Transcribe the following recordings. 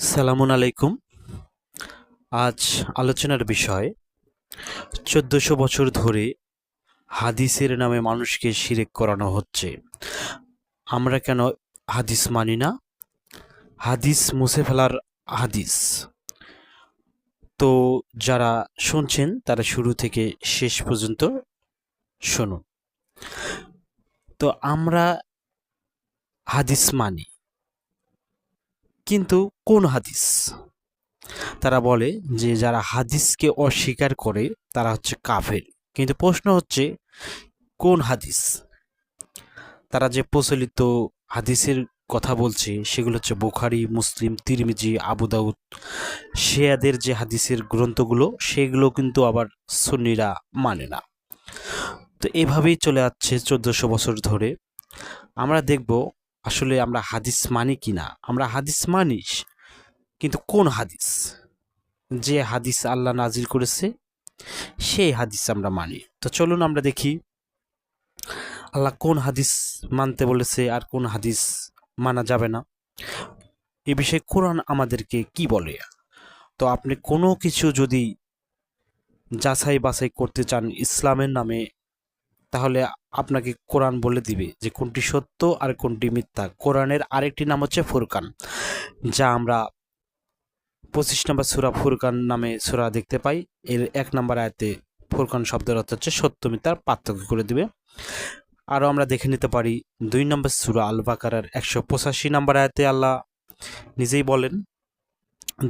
সালামুন আলাইকুম। আজ আলোচনার বিষয়, চোদ্দশো বছর ধরে হাদিসের নামে মানুষকে শিরেক করানো হচ্ছে। আমরা কেন হাদিস মানি না? হাদিস মুছে ফেলার হাদিস। তো যারা শুনছেন, তারা শুরু থেকে শেষ পর্যন্ত শুনুন। তো আমরা হাদিস মানি। কিন্তু কোন হাদিস? তারা বলে যে যারা হাদিসকে অস্বীকার করে, তারা হচ্ছে কাফের। কিন্তু প্রশ্ন হচ্ছে, কোন হাদিস? তারা যে প্রচলিত হাদিসের কথা বলছে, সেগুলো হচ্ছে বুখারি, মুসলিম, তিরমিজি, আবু দাউদ, শেয়াদের যে হাদিসের গ্রন্থগুলো, সেগুলো কিন্তু আবার সুন্নিরা মানে না। তো এভাবেই চলে যাচ্ছে চোদ্দশো বছর ধরে। আমরা দেখব আসলে আমরা হাদিস মানি কি না? আমরা হাদিস মানিস কিন্তু কোন হাদিস? যে হাদিস আল্লাহ নাজিল করেছে, সেই হাদিস আমরা মানি। তো চলুন আমরা দেখি, আল্লাহ কোন হাদিস মানতে বলেছে আর কোন হাদিস মানা যাবে না? এ বিষয়ে কোরআন আমাদেরকে কি বলে? তো আপনি কোনো কিছু যদি যাচাই বাছাই করতে চান ইসলামের নামে তাহলে আপনাকে কোরআন বলে দিবে যে কোনটি সত্য আর কোনটি মিথ্যা। কোরআনের আরেকটি নাম হচ্ছে ফুরকান, যা আমরা পঁচিশ নম্বর সুরা ফুরকান নামে সুরা দেখতে পাই। এর এক নম্বর আয়তে ফুরকান শব্দের অর্থ হচ্ছে সত্য, মিথ্যার পার্থক্য করে দিবে। আরও আমরা দেখে নিতে পারি, দুই নম্বর সুরা আল বাকারার একশো পঁচাশি নম্বর আয়তে আল্লাহ নিজেই বলেন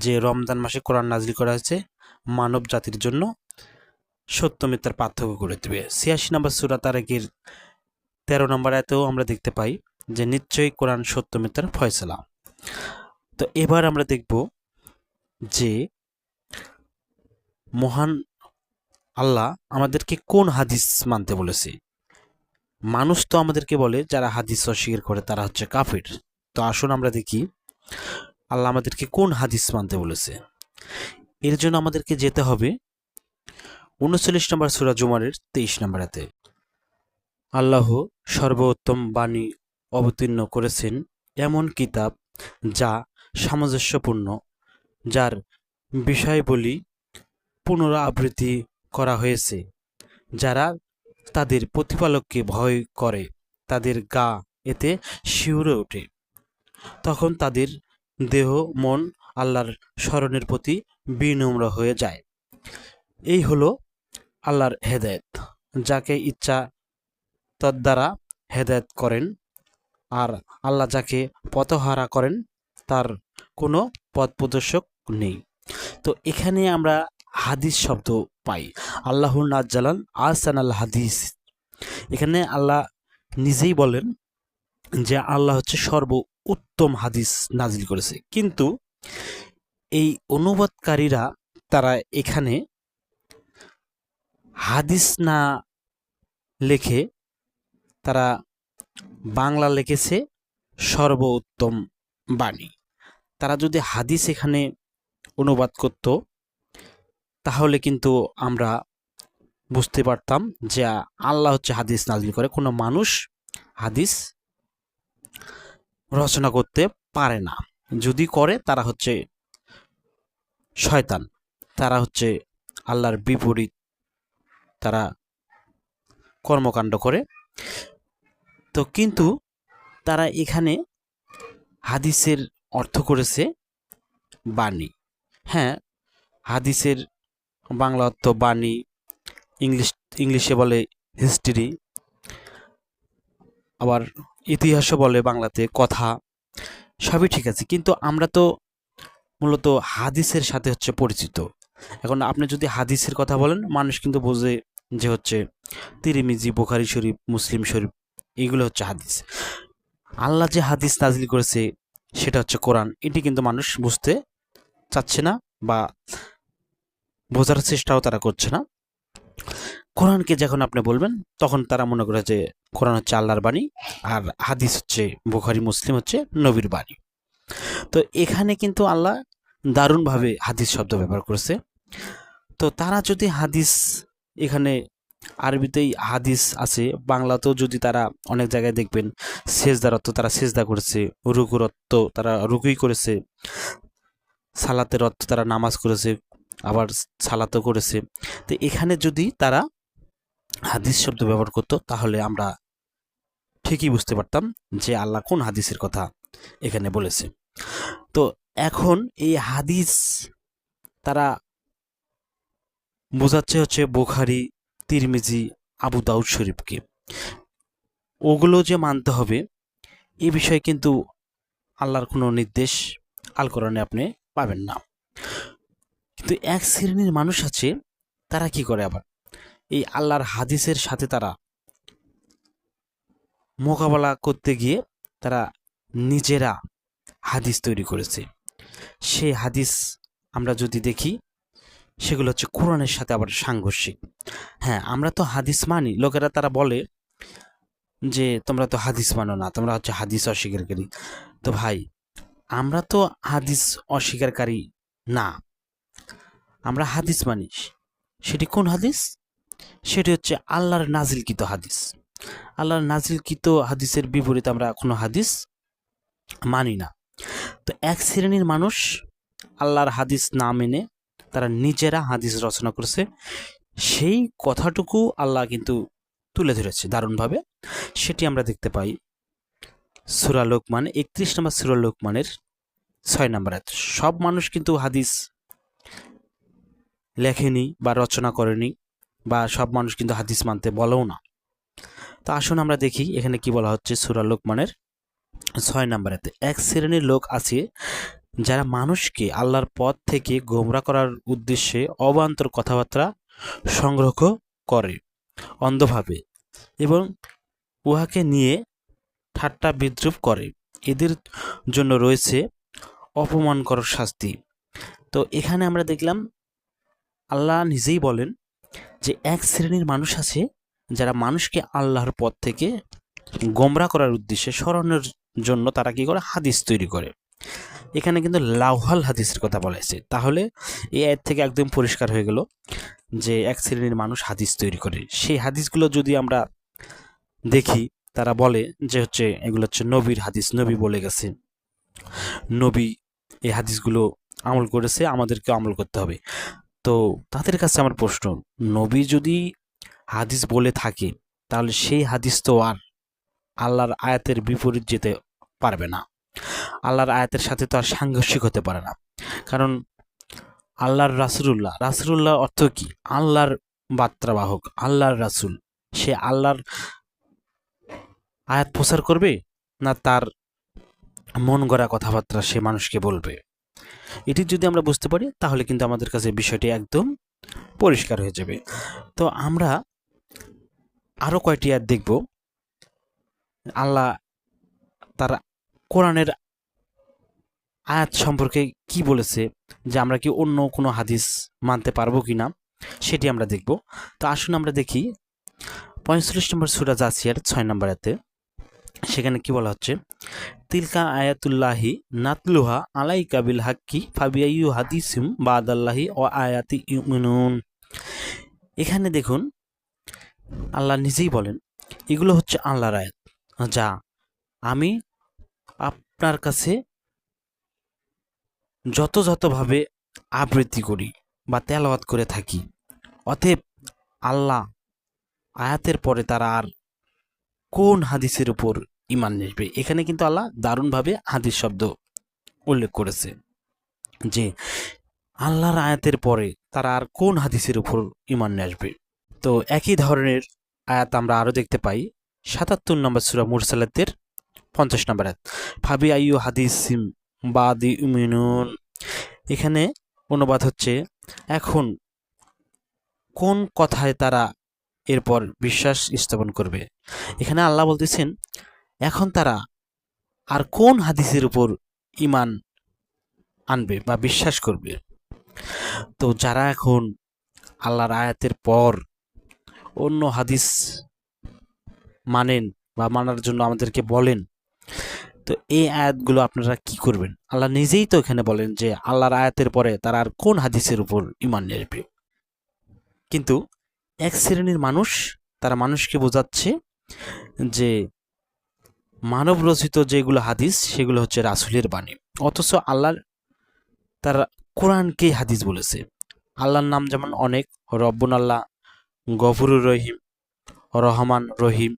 যে রমজান মাসে কোরআন নাজিল করা হয়েছে মানব জাতির জন্য। সত্য মিথ্যার পার্থক্য করে দেবে। ছিয়াশি নম্বর সুরা তারেকের তেরো নম্বর আয়তেও আমরা দেখতে পাই যে নিশ্চয়ই কোরআন সত্য মিথ্যার ফয়সলা। তো এবার আমরা দেখব যে মহান আল্লাহ আমাদেরকে কোন হাদিস মানতে বলেছে। মানুষ তো আমাদেরকে বলে যারা হাদিস অস্বীকার করে তারা হচ্ছে কাফির। তো আসুন আমরা দেখি আল্লাহ আমাদেরকে কোন হাদিস মানতে বলেছে। এর জন্য আমাদেরকে যেতে হবে উনচল্লিশ নম্বর সুরা জুমারের তেইশ নম্বরাতে আল্লাহ সর্বোত্তম বাণী অবতীর্ণ করেছেন এমন কিতাব যা সামঞ্জস্যপূর্ণ, যার বিষয়বলী পুনরাবৃত্তি করা হয়েছে, যারা তাদের প্রতিপালককে ভয় করে, তাদের গা এতে শিউরে ওঠে। তখন তাদের দেহ, মন আল্লাহর স্মরণের প্রতি বিনম্র হয়ে যায়। এই হলো আল্লাহর হেদায়েত, যাকে ইচ্ছা তদ্বারা হেদায়েত করেন আর আল্লাহ যাকে পথহারা করেন তার কোনো পথ প্রদর্শক নেই। তো এখানে আমরা হাদিস শব্দ পাই। আল্লাহুর নাজ্জালান আসান আল হাদিস। এখানে আল্লাহ নিজেই বলেন যে আল্লাহ হচ্ছে সর্ব উত্তম হাদিস নাজিল করেছে। কিন্তু এই অনুবাদকারীরা তারা এখানে হাদিস না লেখে তারা বাংলা লিখেছে সর্বোত্তম বাণী। তারা যদি হাদিস এখানে অনুবাদ করত, তাহলে কিন্তু আমরা বুঝতে পারতাম যে আল্লাহ হচ্ছে হাদিস নাজিল করে। কোনো মানুষ হাদিস রচনা করতে পারে না। যদি করে, তারা হচ্ছে শয়তান। তারা হচ্ছে আল্লাহর বিপরীত তারা কর্মকাণ্ড করে। তো কিন্তু তারা এখানে হাদিসের অর্থ করেছে বাণী। হ্যাঁ হাদিসের বাংলা অর্থ বাণী, ইংলিশ, ইংলিশে বলে হিস্ট্রি আবার ইতিহাসও বলে বাংলাতে কথা, সবই ঠিক আছে। কিন্তু আমরা তো মূলত হাদিসের সাথে হচ্ছে পরিচিত। এখন আপনি যদি হাদিসের কথা বলেন, মানুষ কিন্তু বোঝে যে হচ্ছে তিরিমিজি, বোখারি শরীফ, মুসলিম শরীফ, এগুলো হচ্ছে হাদিস। আল্লাহ যে হাদিস নাজিল করেছে, সেটা হচ্ছে কোরআন। এটি কিন্তু মানুষ বুঝতে চাচ্ছে না বা বোঝার চেষ্টাও তারা করছে না। কোরআনকে যখন আপনি বলবেন, তখন তারা মনে করে যে কোরআন হচ্ছে আল্লাহর বাণী আর হাদিস হচ্ছে বুখারি, মুসলিম হচ্ছে নবীর বাণী। তো এখানে কিন্তু আল্লাহ দারুণভাবে হাদিস শব্দ ব্যবহার করেছে। তো তারা যদি হাদিস এখানে আরবিতেই হাদিস আছে। বাংলাতেও যদি তারা অনেক জায়গায় দেখবেন সেজদার অর্থ তারা সেজদা করেছে রুকুর অর্থ তারা রুকুই করেছে, সালাতের অর্থ তারা নামাজ করেছে, আবার সালাতও করেছে। তো এখানে যদি তারা হাদিস শব্দ ব্যবহার করতো, তাহলে আমরা ঠিকই বুঝতে পারতাম যে আল্লাহ কোন হাদিসের কথা এখানে বলেছে। তো এখন এই হাদিস তারা বোঝাচ্ছে হচ্ছে বোখারি, তিরমিজি, আবু দাউদ শরীফকে। ওগুলো যে মানতে হবে, এ বিষয়ে কিন্তু আল্লাহর কোনো নির্দেশ আল কোরআনে আপনি পাবেন না। কিন্তু এক শ্রেণির মানুষ আছে, তারা কি করে আবার? এই আল্লাহর হাদিসের সাথে তারা মোকাবেলা করতে গিয়ে তারা নিজেরা হাদিস তৈরি করেছে। সেই হাদিস আমরা যদি দেখি সেগুলো হচ্ছে কোরআনের সাথে আবার সাংঘর্ষিক। হ্যাঁ আমরা তো হাদিস মানি, লোকেরা তারা বলে যে, তোমরা তো হাদিস মানো না, তোমরা হচ্ছে হাদিস অস্বীকারী। তো ভাই, আমরা তো হাদিস অস্বীকারী না। আমরা হাদিস মানি। সেটি কোন হাদিস? সেটি হচ্ছে আল্লাহর নাজিলকৃত হাদিস। আল্লাহর নাজিলকৃত হাদিসের বিপরীতে আমরা কোনো হাদিস মানি না। তো এক শ্রেণির মানুষ আল্লাহর হাদিস না মেনে তারা নিজেরা হাদিস রচনা করেছে। সেই কথাটুকু আল্লাহ কিন্তু তুলে ধরেছে দারুণভাবে। সেটি আমরা দেখতে পাই সুরা লোকমান, একত্রিশ নম্বর সুরা লোকমানের ছয় নম্বর। সব মানুষ কিন্তু হাদিস লেখেনি বা রচনা করেনি বা সব মানুষ কিন্তু হাদিস মানতে বলেও না। তো আসুন আমরা দেখি এখানে কি বলা হচ্ছে সুরা লোকমানের ছয় নম্বরেতে এক শ্রেণির লোক আছে যারা মানুষকে আল্লাহর পথ থেকে গোমরা করার উদ্দেশ্যে অবান্তর কথাবার্তা সংগ্রহ করে অন্ধভাবে এবং উহাকে নিয়ে ঠাট্টা বিদ্রুপ করে। এদের জন্য রয়েছে অপমানকর শাস্তি। তো এখানে আমরা দেখলাম, আল্লাহ নিজেই বলেন যে এক শ্রেণির মানুষ আছে যারা মানুষকে আল্লাহর পথ থেকে গোমরা করার উদ্দেশ্যে স্মরণের জন্য তারা কি করে? হাদিস তৈরি করে। এখানে কিন্তু লাউহাল হাদিসের কথা বলা হয়েছে। তাহলে এই আয়ের থেকে একদম পরিষ্কার হয়ে গেল যে এক শ্রেণির মানুষ হাদিস তৈরি করে। সেই হাদিসগুলো যদি আমরা দেখি, তারা বলে যে হচ্ছে এগুলো হচ্ছে নবীর হাদিস, নবী বলে গেছে। নবী এই হাদিসগুলো আমল করেছে আমাদেরকে আমল করতে হবে। তো তাদের কাছে আমার প্রশ্ন, নবী যদি হাদিস বলে থাকে, তাহলে সেই হাদিস তো আর আল্লাহর আয়াতের বিপরীত যেতে পারবে না। আল্লাহর আয়াতের সাথে তো আর সাংঘর্ষিক হতে পারে না। কারণ আল্লাহর রাসুল্লাহ রাসুল্লাহ অর্থ কি? আল্লাহর বার্তাবাহক, আল্লাহর রাসুল। সে আল্লাহর আয়াত প্রচার করবে না তার মন গড়া কথাবার্তা সে মানুষকে বলবে? এটি যদি আমরা বুঝতে পারি, তাহলে কিন্তু আমাদের কাছে বিষয়টি একদম পরিষ্কার হয়ে যাবে। তো আমরা আরও কয়টি আয়াত দেখব? আল্লাহ তার কোরআনের আয়াত সম্পর্কে কি বলেছে যে আমরা কি অন্য কোনো হাদিস মানতে পারব কি না, সেটি আমরা দেখব। তো আসুন আমরা দেখি। পঁয়ত্রিশ নম্বর সুরা জাসিয়ার ছয় নম্বর আয়াতে সেখানে কি বলা হচ্ছে? তিলকা আয়াতুল্লাহি নাতলুহা আলাই কাবিল হাক্কি ফাবিয়াইউ হাদিসিম বাদাল্লাহি ও আয়াতি ইউমিনুন। এখানে দেখুন, আল্লাহ নিজেই বলেন, এগুলো হচ্ছে আল্লাহর আয়াত। যা আমি আপনার কাছে যত যথাযথভাবে আবৃত্তি করি বা তেলাওয়াত করে থাকি। অতএব আল্লাহ আয়াতের পরে তারা আর কোন হাদিসের উপর ইমান নেবে? এখানে কিন্তু আল্লাহ দারুণভাবে হাদিস শব্দ উল্লেখ করেছে যে আল্লাহর আয়াতের পরে তারা আর কোন হাদিসের উপর ইমান আসবে? তো একই ধরনের আয়াত আমরা আরও দেখতে পাই। সাতাত্তর নম্বর সুরা মুরসালাতের পঞ্চাশ নম্বর আয়াত। ফাবি আইউ হাদিসিম বাদি উমিনুন এখানে অনুবাদ হচ্ছে, এখন কোন কথায় তারা এরপর বিশ্বাস স্থাপন করবে? এখানে আল্লাহ বলতেছেন, এখন তারা আর কোন হাদিসের উপর ইমান আনবে বা বিশ্বাস করবে? তো যারা এখন আল্লাহর আয়াতের পর অন্য হাদিস মানেন বা মানার জন্য আমাদেরকে বলেন তো এই আয়াতগুলো আপনারা কি করবেন? আল্লাহ নিজেই তো এখানে বলেন যে আল্লাহর আয়াতের পরে তারা আর কোন হাদিসের উপর ইমান নেবে কিন্তু এক শ্রেণির মানুষ, তারা মানুষকে বোঝাচ্ছে যে মানব রচিত যেগুলো হাদিস, সেগুলো হচ্ছে রাসুলের বাণী। অথচ আল্লাহর, তারা কোরআনকেই হাদিস বলেছে। আল্লাহর নাম যেমন অনেক, রব্বুন আল্লাহ, গফুরুর রহিম, রহমান রহিম।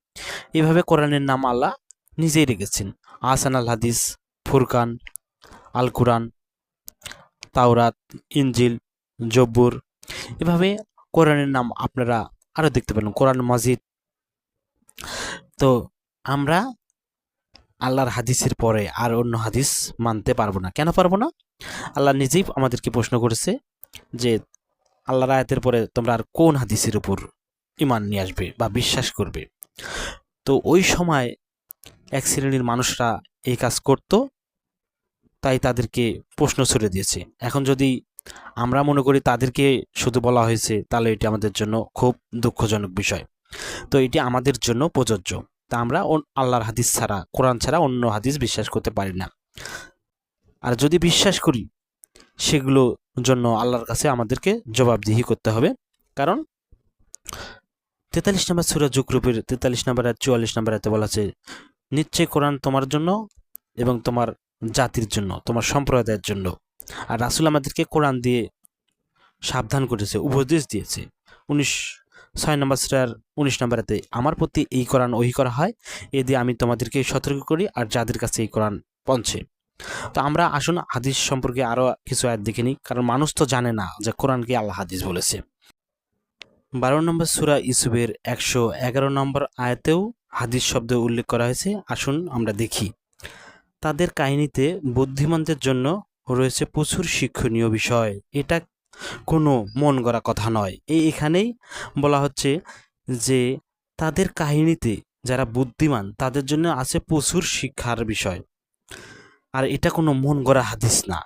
এভাবে কোরআনের নাম আল্লাহ নিজেই রেখেছেন। আসান আল হাদিস, ফুরকান, আল কোরআন, তাওরাত ইঞ্জিল জব্বুর। এভাবে কোরআনের নাম আপনারা আরও দেখতে পেলেন কোরআন মাজিদ। তো আমরা আল্লাহর হাদিসের পরে আর অন্য হাদিস মানতে পারব না। কেন পারব না? আল্লাহ নিজেই আমাদেরকে প্রশ্ন করেছে যে আল্লাহর আয়াতের পরে তোমরা আর কোন হাদিসের উপর ইমান নিয়ে আসবে বা বিশ্বাস করবে? তো ওই সময় এক শ্রেণির মানুষরা এই কাজ করত, তাই তাদেরকে প্রশ্ন ছুড়ে দিয়েছে। এখন যদি আমরা মনে করি তাদেরকে শুধু বলা হয়েছে, তাহলে এটি আমাদের জন্য খুব দুঃখজনক বিষয়। তো এটি আমাদের জন্য প্রযোজ্য। তা আমরা আল্লাহর হাদিস ছাড়া, কোরআন ছাড়া অন্য হাদিস বিশ্বাস করতে পারি না। আর যদি বিশ্বাস করি, সেগুলো জন্য আল্লাহর কাছে আমাদেরকে জবাবদিহি করতে হবে। কারণ তেতাল্লিশ নম্বর সুরা জুকরুপের তেতাল্লিশ নম্বর আর চুয়াল্লিশ নম্বর এতে বলা আছে নিশ্চয়ই কোরআন তোমার জন্য এবং তোমার জাতির জন্য, তোমার সম্প্রদায়ের জন্য। আর রাসুল আমাদেরকে কোরআন দিয়ে সাবধান করেছে, উপদেশ দিয়েছে। উনিশ, ছয় নম্বর সুরার উনিশ নম্বরেতে আমার প্রতি এই কোরআন ওহি করা হয়, এ দিয়ে আমি তোমাদেরকে সতর্ক করি আর যাদের কাছে এই কোরআন পৌঁছে। তো আমরা আসুন হাদিস সম্পর্কে আরও কিছু আয়াত দেখে নিই, কারণ মানুষ তো জানে না যে কোরআনকে আল্লাহ হাদিস বলেছে। বারো নম্বর সুরা ইসুবের একশো এগারো নম্বর আয়াতেও হাদিস শব্দ উল্লেখ করা হয়েছে। আসুন আমরা দেখি। তাদের কাহিনীতে বুদ্ধিমানদের জন্য রয়েছে প্রচুর শিক্ষণীয় বিষয়। এটা কোনো মন গড়া কথা নয়। এই এখানেই বলা হচ্ছে যে, তাদের কাহিনীতে যারা বুদ্ধিমান, তাদের জন্য আছে প্রচুর শিক্ষার বিষয়। আর এটা কোনো মন গড়া হাদিস না।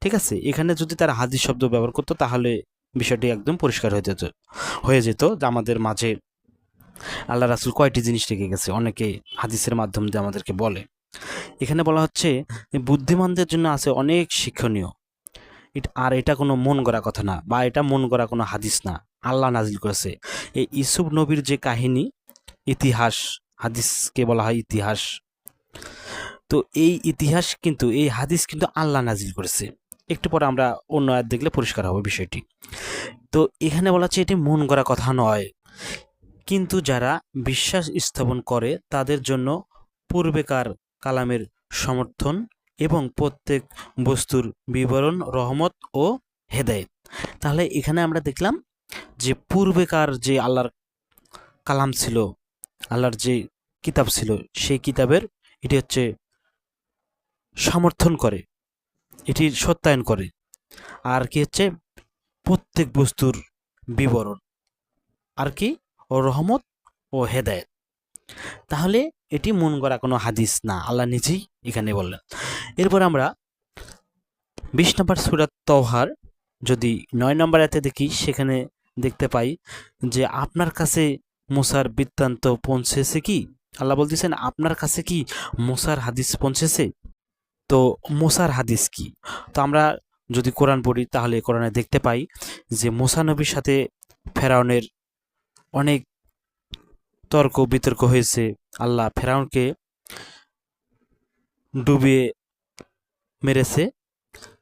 ঠিক আছে? এখানে যদি তারা হাদিস শব্দ ব্যবহার করতো, তাহলে বিষয়টি একদম পরিষ্কার হয়ে যেত হয়ে যেত আমাদের মাঝে আল্লাহ রাসুল কয়টি জিনিস রেখে গেছে? অনেকে হাদিসের মাধ্যম দিয়ে আমাদেরকে বলে। এখানে বলা হচ্ছে, বুদ্ধিমানদের জন্য আছে অনেক শিক্ষণীয়। এট- আর এটা কোনো মন গড়া কথা না, বা এটা মন গড়া কোনো হাদিস না। আল্লাহ নাজিল করেছে। এই ইসুফ নবীর যে কাহিনী, ইতিহাস, হাদিসকে বলা হয় ইতিহাস। তো এই ইতিহাস কিন্তু, এই হাদিস কিন্তু আল্লাহ নাজিল করেছে। একটু পরে আমরা অন্য আয়াত দেখলে পরিষ্কার হবে বিষয়টি। তো এখানে বলা হচ্ছে, এটি মন গড়া কথা নয়। কিন্তু যারা বিশ্বাস স্থাপন করে, তাদের জন্য পূর্বেকার কালামের সমর্থন এবং প্রত্যেক বস্তুর বিবরণ, রহমত ও হেদায়েত। তাহলে এখানে আমরা দেখলাম যে পূর্বেকার যে আল্লাহর কালাম ছিল, আল্লাহর যে কিতাব ছিল, সেই কিতাবের এটি হচ্ছে সমর্থন করে, এটি সত্যায়ন করে। আর কি হচ্ছে? প্রত্যেক বস্তুর বিবরণ। আর কি? ও রহমত ও হেদায়েত। তাহলে এটি মন গড়া কোনো হাদিস না, আল্লাহ নিজেই এখানে বললেন। এরপর আমরা বিশ নম্বর সুরাত তহার যদি নয় নম্বর এতে দেখি, সেখানে দেখতে পাই যে আপনার কাছে মুসার বৃত্তান্ত পৌঁছেছে কি? আল্লাহ বলতেছেন, আপনার কাছে কি মুসার হাদিস পৌঁছেছে? তো মুসার হাদিস কি? তো আমরা যদি কোরআন পড়ি, তাহলে কোরআনে দেখতে পাই যে মুসা নবীর সাথে ফেরাউনের অনেক তর্ক, বিতর্ক হয়েছে। আল্লাহ ফেরাউনকে ডুবিয়ে মেরেছে।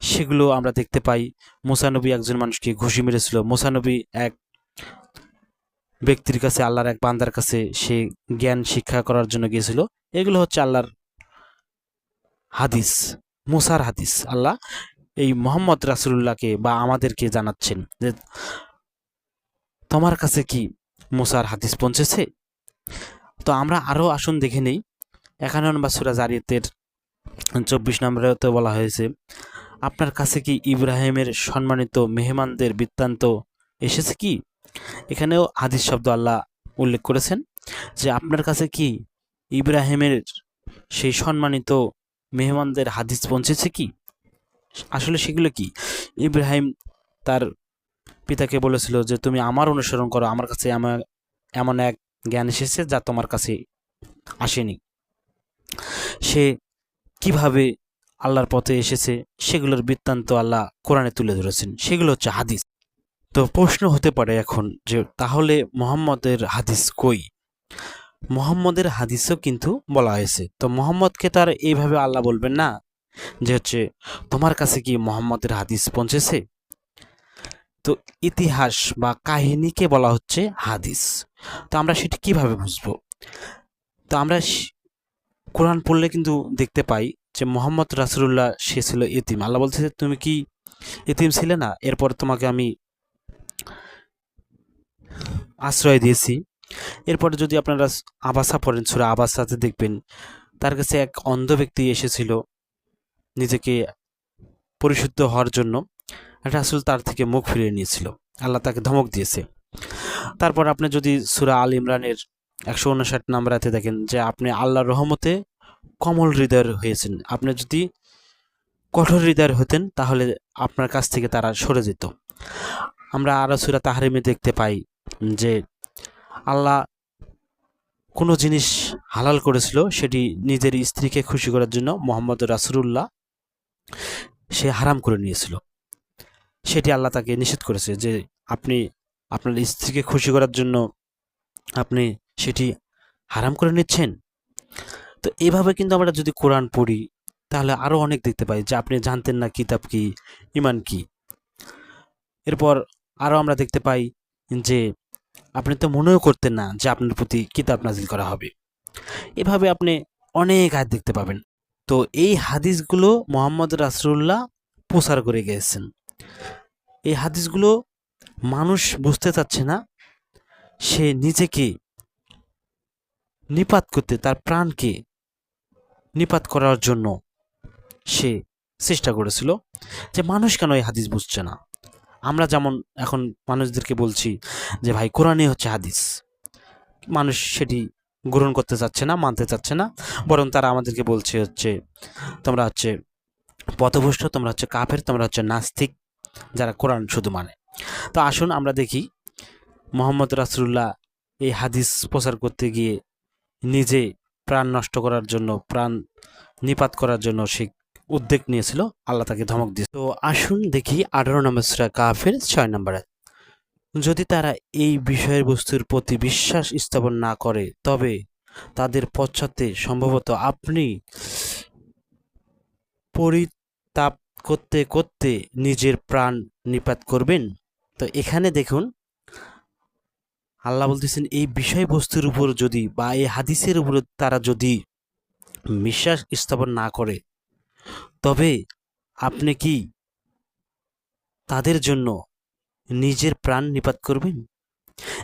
সেগুলো আমরা দেখতে পাই। মোসানবী একজন মানুষকে ঘুষি মেরেছিল। মোসানবী এক ব্যক্তির কাছে, আল্লাহর এক বান্দার কাছে সে জ্ঞান শিক্ষা করার জন্য গিয়েছিল। এগুলো হচ্ছে আল্লাহর হাদিস, মুসার হাদিস। আল্লাহ এই মোহাম্মদ রাসুল্লাহকে বা আমাদেরকে জানাচ্ছেন যে, তোমার কাছে কি মুসার হাদিস পৌঁছেছে। তো আমরা আরও আসুন দেখে নেই। একান্ন নম্বর সুরা জারিয়াতের চব্বিশ নম্বরেতে বলা হয়েছে, আপনার কাছে কি ইব্রাহিমের সম্মানিত মেহমানদের বৃত্তান্ত এসেছে কি? এখানেও হাদিস শব্দ আল্লাহ উল্লেখ করেছেন যে আপনার কাছে কি ইব্রাহিমের সেই সম্মানিত মেহমানদের হাদিস পৌঁছেছে কি? আসলে সেগুলো কি? ইব্রাহিম তার পিতাকে বলেছিল যে, তুমি আমার অনুসরণ করো, আমার কাছে আমার এমন এক জ্ঞান এসেছে যা তোমার কাছে আসেনি। সে কীভাবে আল্লাহর পথে এসেছে, সেগুলোর বৃত্তান্ত আল্লাহ কোরআনে তুলে ধরেছেন। সেগুলো হচ্ছে হাদিস। তো প্রশ্ন হতে পারে এখন যে, তাহলে মোহাম্মদের হাদিস কই? মোহাম্মদের হাদিসও কিন্তু বলা হয়েছে। তো মোহাম্মদকে তার এইভাবে আল্লাহ বলবেন না যে, হচ্ছে, তোমার কাছে কি মোহাম্মদের হাদিস পৌঁছেছে? তো ইতিহাস বা কাহিনীকে বলা হচ্ছে হাদিস। তো আমরা সেটি কীভাবে বুঝব? তো আমরা কোরআন পড়লে কিন্তু দেখতে পাই যে মোহাম্মদ রাসুল্লাহ সে ছিল ইতিম আল্লাহ বলছে তুমি কি ইতিম ছিলে না? এরপর তোমাকে আমি আশ্রয় দিয়েছি। এরপরে যদি আপনারা আবাসা পড়েন, সুরা আবাসাতে দেখবেন, তার কাছে এক অন্ধ ব্যক্তি এসেছিল নিজেকে পরিশুদ্ধ হওয়ার জন্য। রাসুল তার থেকে মুখ ফিরিয়ে নিয়েছিল। আল্লাহ তাকে ধমক দিয়েছে। তারপর আপনি যদি সুরা আল ইমরানের একশো উনষাট নাম্বারাতে দেখেন যে আপনি আল্লাহর রহমতে কমল হৃদয়ের হয়েছেন। আপনি যদি কঠোর হৃদয়ের হতেন, তাহলে আপনার কাছ থেকে তারা সরে যেত। আমরা আরও সুরা তাহারিমে দেখতে পাই যে আল্লাহ কোনো জিনিস হালাল করেছিল, সেটি নিজের স্ত্রীকে খুশি করার জন্য মোহাম্মদ রাসুল্লাহ সে হারাম করে নিয়েছিল। সেটি আল্লাহ তাকে নিষেধ করেছে যে আপনি আপনার স্ত্রীকে খুশি করার জন্য আপনি সেটি হারাম করে নিচ্ছেন। তো এভাবে কিন্তু আমরা যদি কোরআন পড়ি, তাহলে আরও অনেক দেখতে পাই যে আপনি জানতেন না কিতাব কি, ইমান কি। এরপর আরও আমরা দেখতে পাই যে আপনি তো মনেও করতেন না যে আপনার প্রতি কিতাব নাজিল করা হবে। এভাবে আপনি অনেক আয়াত দেখতে পাবেন। তো এই হাদিসগুলো মোহাম্মদ রাসুল্লাহ প্রচার করে গিয়েছেন। এই হাদিসগুলো মানুষ বুঝতে চাচ্ছে না। সে নিজেকে নিপাত করতে, তার প্রাণকে নিপাত করার জন্য সে চেষ্টা করেছিল যে মানুষ কেন এই হাদিস বুঝছে না? আমরা যেমন এখন মানুষদেরকে বলছি যে, ভাই, কোরআনই হচ্ছে হাদিস। মানুষ সেটি গ্রহণ করতে চাচ্ছে না, মানতে চাচ্ছে না। বরং তারা আমাদেরকে বলছে হচ্ছে, তোমরা হচ্ছে পথভ্রষ্ট, তোমরা হচ্ছে কাফের, তোমরা হচ্ছে নাস্তিক। যারা কোরআন শুধু মানে তো আসুন আমরা দেখি, মোহাম্মদ রাসুল্লাহ এই হাদিস প্রচার করতে গিয়ে নিজে প্রাণ নষ্ট করার জন্য, প্রাণ নিপাত করার জন্য সে উদ্যোগ নিয়েছিল, আল্লাহ তাকে ধমক দিয়ে তো আসুন দেখি আঠারো নম্বর সুরা কাফের ছয় নম্বর। যদি তারা এই বিষয়ের বস্তুর প্রতি বিশ্বাস স্থাপন না করে, তবে তাদের পশ্চাতে সম্ভবত আপনি পরিতাপ করতে করতে নিজের প্রাণ নিপাত করবেন? তো এখানে দেখুন, আল্লাহ বলতেছেন, এই বিষয়বস্তুর উপর যদি বা এই হাদিসের উপর তারা যদি বিশ্বাস স্থাপন না করে, তবে আপনি কি তাদের জন্য নিজের প্রাণ নিপাত করবেন?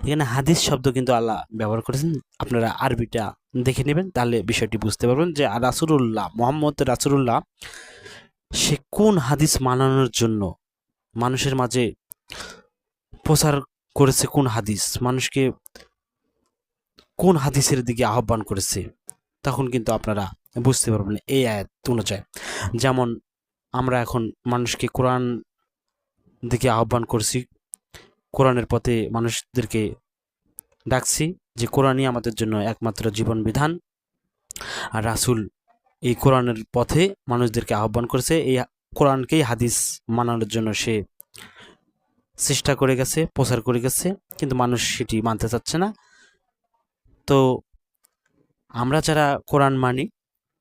এখানে হাদিস শব্দ কিন্তু আল্লাহ ব্যবহার করেছেন। আপনারা আরবিটা দেখে নেবেন, তাহলে বিষয়টি বুঝতে পারবেন যে রাসুলুল্লাহ, মোহাম্মদ রাসুলুল্লাহ সে কোন হাদিস মানানোর জন্য মানুষের মাঝে প্রচার করেছে কোন হাদিস? মানুষকে কোন হাদিসের দিকে আহ্বান করেছে? তখন কিন্তু আপনারা বুঝতে পারবেন এই আয়াত অনুযায়ী। যেমন আমরা এখন মানুষকে কোরআন দিকে আহ্বান করছি, কোরআনের পথে মানুষদেরকে ডাকছি যে কোরআনই আমাদের জন্য একমাত্র জীবন বিধান। আর রাসুল এই কোরআনের পথে মানুষদেরকে আহ্বান করেছে। এই কোরআনকেই হাদিস মানানোর জন্য সে চেষ্টা করে গেছে, প্রচার করে গেছে, কিন্তু মানুষ সেটি মানতে চাচ্ছে না। তো আমরা যারা কোরআন মানি,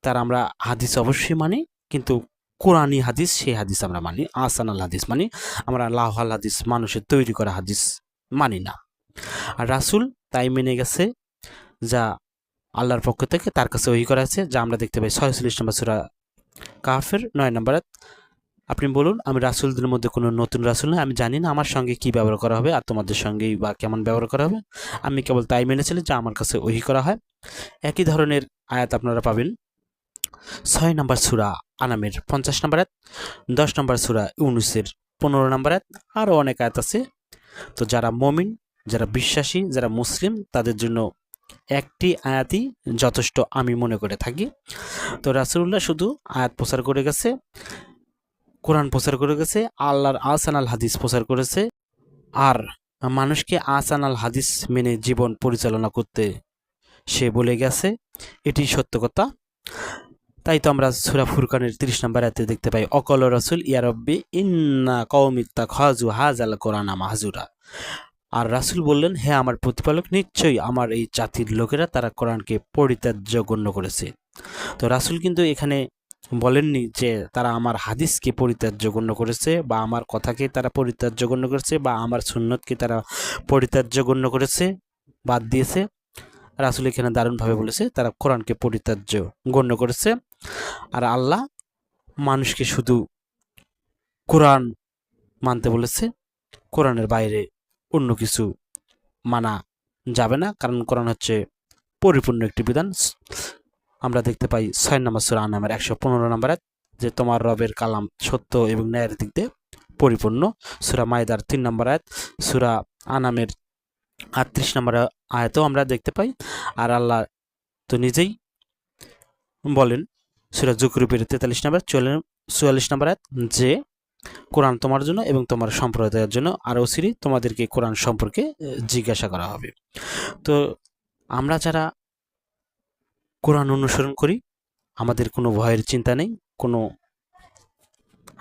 তারা আমরা হাদিস অবশ্যই মানি, কিন্তু কোরআনই হাদিস, সেই হাদিস আমরা মানি আসান আল হাদিস মানি। আমরা লাহাল হাদিস, মানুষের তৈরি করা হাদিস মানি না। আর রাসুল তাই মেনে গেছে, যা আল্লাহর পক্ষ থেকে তার কাছে ওই করা আছে, যা আমরা দেখতে পাই ছয়চল্লিশ নম্বর সুরা কাফের, নয় নম্বর। আপনি বলুন, আমি রাসুলদের মধ্যে কোনো নতুন রাসুল নয় আমি জানি না আমার সঙ্গে কি ব্যবহার করা হবে আর তোমাদের সঙ্গেই বা কেমন ব্যবহার করা হবে। আমি কেবল তাই মেনেছিলাম যা আমার কাছে ওহি করা হয়। একই ধরনের আয়াত আপনারা পাবেন ছয় নম্বর সুরা আনামের পঞ্চাশ নম্বর আয়াত, দশ নম্বর সুরা ইউনুসের পনেরো নম্বর আয়াত, আরও অনেক আয়াত আছে। তো যারা মমিন, যারা বিশ্বাসী, যারা মুসলিম, তাদের জন্য একটি আয়াতই যথেষ্ট আমি মনে করে থাকি। তো রাসুল্লাহ শুধু আয়াত প্রচার করে গেছে, কোরআন প্রচার করে গেছে, আল্লাহর আসান আল হাদিস প্রচার করেছে, আর মানুষকে আসান আল হাদিস মেনে জীবন পরিচালনা করতে সে বলে গেছে, এটি সত্য কথা। তাই তো আমরা সুরা ফুরকানের তিরিশ নম্বর আয়াতে দেখতে পাই, অকল রসুল ইয়ারব্বি ইন্না কৌমিত্তা খাজু হাজ আল কোরআন মাহাজুরা। আর রাসুল বললেন হ্যাঁ আমার প্রতিপালক, নিশ্চয়ই আমার এই জাতির লোকেরা তারা কোরআনকে পরিত্যাজ্য গণ্য করেছে। তো রাসুল কিন্তু এখানে বলেননি যে তারা আমার হাদিসকে পরিত্যাজ্য গণ্য করেছে বা আমার কথাকে তারা পরিত্যাজ্য গণ্য করেছে বা আমার সুন্নতকে তারা পরিত্যাজ্য গণ্য করেছে, বাদ দিয়েছে। রাসুল এখানে দারুণভাবে বলেছে, তারা কোরআনকে পরিত্যাজ্য গণ্য করেছে আর আল্লাহ মানুষকে শুধু কোরআন মানতে বলেছে, কোরআনের বাইরে অন্য কিছু মানা যাবে না। কারণ কোরআন হচ্ছে পরিপূর্ণ একটি বিধান। আমরা দেখতে পাই ছয় নম্বর সুরা আনামের একশো পনেরো নম্বর আয়াত, যে তোমার রবের কালাম সত্য এবং ন্যায়ের দিক দিয়ে পরিপূর্ণ। সুরা মায়দার তিন নম্বর আয়াত, সুরা আনামের আটত্রিশ নম্বর আয়াতেও আমরা দেখতে পাই। আর আল্লাহ তো নিজেই বলেন, সুরা জুকরুপের তেতাল্লিশ নম্বর চুয়াল্লিশ নম্বর আয়াত, যে কোরআন তোমার জন্য এবং তোমার সম্প্রদায়ের জন্য আরও সিরি তোমাদেরকে কোরআন সম্পর্কে জিজ্ঞাসা করা হবে। তো আমরা যারা কোরআন অনুসরণ করি, আমাদের কোনো ভয়ের চিন্তা নেই, কোনো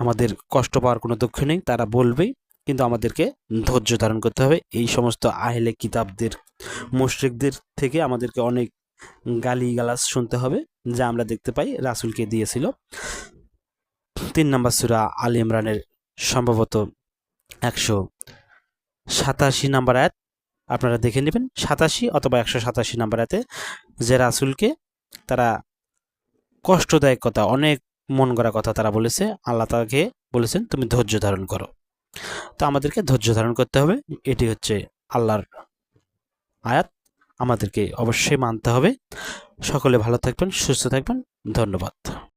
আমাদের কষ্ট পাওয়ার কোনো দুঃখ নেই, তারা বলবেই কিন্তু আমাদেরকে ধৈর্য ধারণ করতে হবে। এই সমস্ত আহলে কিতাবদের, মুশরিকদের থেকে আমাদেরকে অনেক গালি গালাজ শুনতে হবে, যা আমরা দেখতে পাই রাসুলকে দিয়েছিল। তিন নম্বর সুরা আল ইমরানের সম্ভবত একশো সাতাশি নাম্বার আয়াত। আপনারা দেখে নেবেন সাতাশি অথবা একশো সাতাশি নাম্বার আয়াতে যে রাসুলকে তারা কষ্টদায়ক কথা অনেক মন গড়া কথা তারা বলেছে, আল্লাহ তাকে বলেছেন, তুমি ধৈর্য ধারণ করো। তো আমাদেরকে ধৈর্য ধারণ করতে হবে, এটি হচ্ছে আল্লাহর আয়াত। আমাদেরকে অবশ্যই মানতে হবে। সকলে ভালো থাকবেন, সুস্থ থাকবেন। ধন্যবাদ।